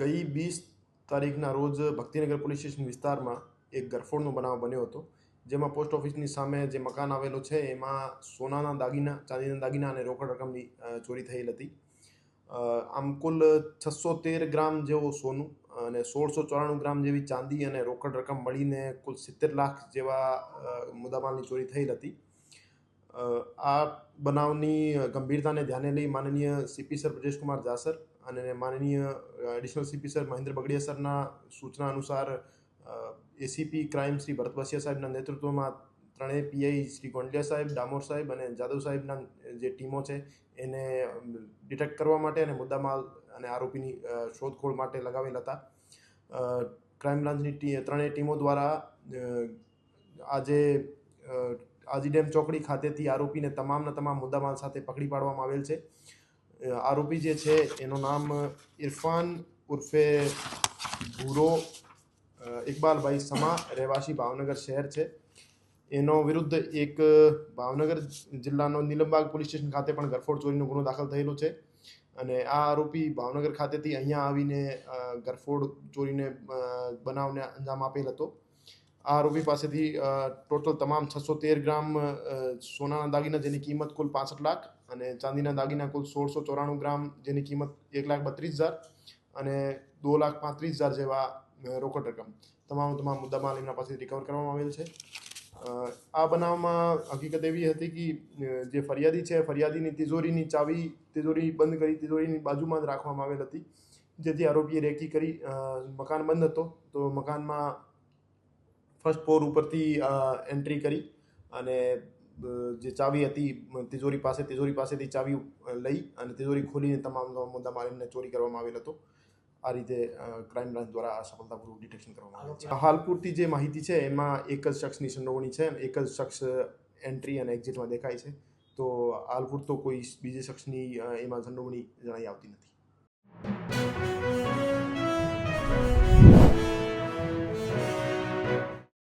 ગઈ વીસ તારીખના રોજ ભક્તિનગર પોલીસ સ્ટેશન વિસ્તારમાં એક ગરફોડનો બનાવ બન્યો હતો, જેમાં પોસ્ટ ઓફિસની સામે જે મકાન આવેલું છે, એમાં સોનાના દાગીના, ચાંદીના દાગીના અને રોકડ રકમની ચોરી થયેલ હતી. આમ કુલ છસો તેર ગ્રામ જેવો સોનું અને સોળસો ચોરાણું ગ્રામ જેવી ચાંદી અને રોકડ રકમ મળીને કુલ સિત્તેર લાખ જેવા મુદ્દામાલની ચોરી થયેલ હતી. આ બનાવની ગંભીરતાને ધ્યાને લઈ માનનીય સીપી સર બ્રજેશકુમાર જાસર અને માનનીય additional CP sir Mahendra Bagadiya સરના સૂચના અનુસાર એસીપી ક્રાઇમ શ્રી ભરત બસિયા સાહેબના નેતૃત્વમાં ત્રણેય પીઆઈ શ્રી ગોંડલિયા સાહેબ, ડામોર સાહેબ અને જાદવ સાહેબના જે ટીમો છે એને ડિટેક્ટ કરવા માટે અને મુદ્દામાલ અને આરોપીની શોધખોળ માટે લગાવેલ હતા. ક્રાઇમ બ્રાન્ચની ત્રણેય ટીમો દ્વારા આજે આજી ડેમ ચોકડી ખાતેથી આરોપીને તમામના તમામ મુદ્દામાલ સાથે પકડી પાડવામાં આવેલ છે. આરોપી જે છે, એનું નામ ઇરફાન ઉર્ફે ભૂરો ઇકબાલભાઈ સમા રહેવાસી ભાવનગર શહેર છે. એનો વિરુદ્ધ એક ભાવનગર જિલ્લાનો નીલમબાગ પોલીસ સ્ટેશન ખાતે પણ ગરફોડ ચોરીનો ગુનો દાખલ થયેલો છે. અને આ આરોપી ભાવનગર ખાતેથી અહીંયા આવીને ગરફોડ ચોરીને બનાવને અંજામ આપેલ હતો. આ આરોપી પાસેથી ટોટલ તમામ છસો તેર ગ્રામ સોનાના દાગીના જેની કિંમત કુલ પાસઠ લાખ અને ચાંદીના દાગીના કુલ સોળસો ચોરાણું ગ્રામ જેની કિંમત એક લાખ બત્રીસ હજાર અને દો લાખ પાંત્રીસ હજાર જેવા રોકડ રકમ. તમામ તમામ મુદ્દામાલ એમના પાસેથી રિકવર કરવામાં આવેલ છે. આ બનાવમાં હકીકત એવી હતી કે જે ફરિયાદી છે, ફરિયાદીની તિજોરીની ચાવી, તિજોરી બંધ કરી, તિજોરીની બાજુમાં જ રાખવામાં આવેલ હતી. જેથી આરોપીએ રેકી કરી મકાન બંધ હતો. તો મકાનમાં ફર્સ્ટ ફ્લોર ઉપરથી એન્ટ્રી કરી અને જે ચાવી હતી તિજોરી પાસે, તિજોરી પાસેથી ચાવી લઈ અને તિજોરી ખોલીને તમામ મુદ્દા માલીને ચોરી કરવામાં આવેલ હતો. આ રીતે ક્રાઇમ બ્રાન્ચ દ્વારા સફળતાપૂર્વક ડિટેક્શન કરવામાં આવે છે. હાલ પૂરતી જે માહિતી છે, એમાં એક જ શખ્સની સંડોવણી છે, એક જ શખ્સ એન્ટ્રી અને એક્ઝિટમાં દેખાય છે. તો હાલ પૂરતો કોઈ બીજે શખ્સની એમાં સંડોવણી જણાઈ આવતી નથી.